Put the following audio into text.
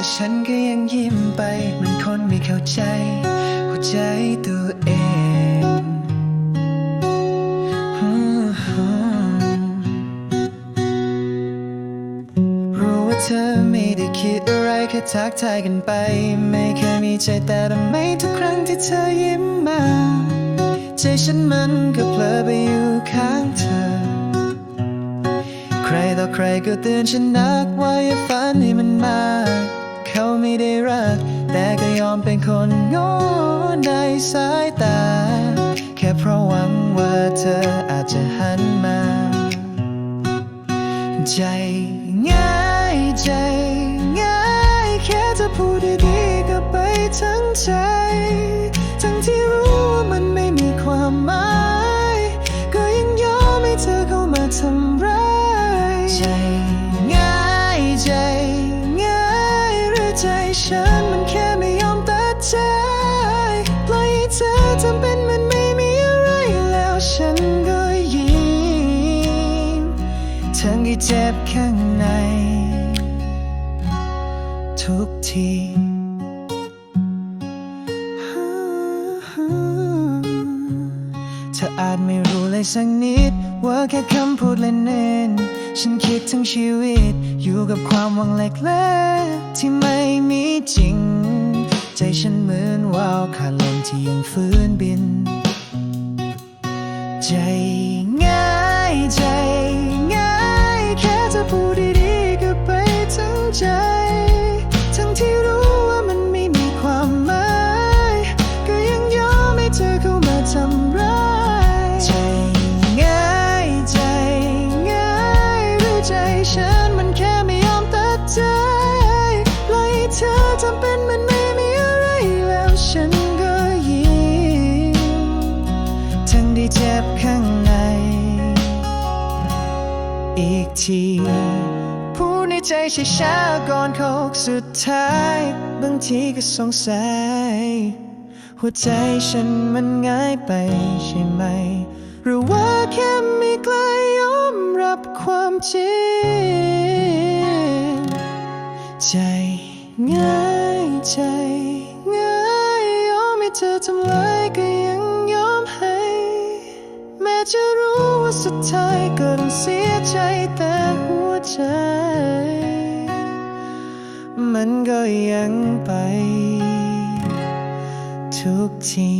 แต่ฉันก็ยังยิ้มไปเหมันคนไม่เข้าใจ หัวใจตัวเองรู้ว่าเธอไม่ได้คิดอะไรแค่ทักทายกันไป ไม่เคยมีใจแต่ทำไมทุกครั้งที่เธอยิ้มมา ใจฉันมันก็เพลอไปอยู่ข้างเธอ ใครต่อใครก็เตือนฉันนักว่าอย่าฝันให้มันมาก อมเป็นคนโง่ในสายตา แค่เพราะหวังว่าเธออาจจะหันมา ใจง่ายใจง่ายแค่จะพูดดีๆก็ไปทั้งใจ ทั้งที่รู้ว่ามันไม่มีความหมาย ก็ยังยอมให้เธอเข้ามาทำร้ายใจง่ายใจง่ายหรือใจฉันมันแค่ ฉันก็ยิ้มทั้งที่เจ็บข้างใน ทุกทีเธออาจไม่รู้เลยสักนิด ว่าแค่คำพูดเล่นๆฉันคิดทั้งชีวิต อยู่กับความหวังเล็กๆที่ไม่มีจริง ใจฉันเหมือนว่าวขาดลมที่ยังฟื้นบิน ใจง่ายใจง่ายแค่จะพูดดีๆก็ไปทั้งใจ ทั้งที่รู้ว่ามันไม่มีความหมายก็ยังยอมให้เธอเข้ามาทำร้ายใจง่ายใจง่ายหรือใจฉันมันแค่ไม่ยอมตัดใจปล่อยเธอทำเป็นมัน เจ็บข้างใน อีกทีพูดในใจช้าๆก่อนโคกสุดท้าย บางทีก็สงสัย หัวใจฉันมันง่ายไปใช่ไหม หรือว่าแค่ไม่กล้ายอมรับความจริง ใจง่ายใจง่ายยอมให้เธอทำลายก็ย จะรู้ว่าสุดท้ายก็ต้องเสียใจแต่หัวใจ มันก็ยังไป ทุกที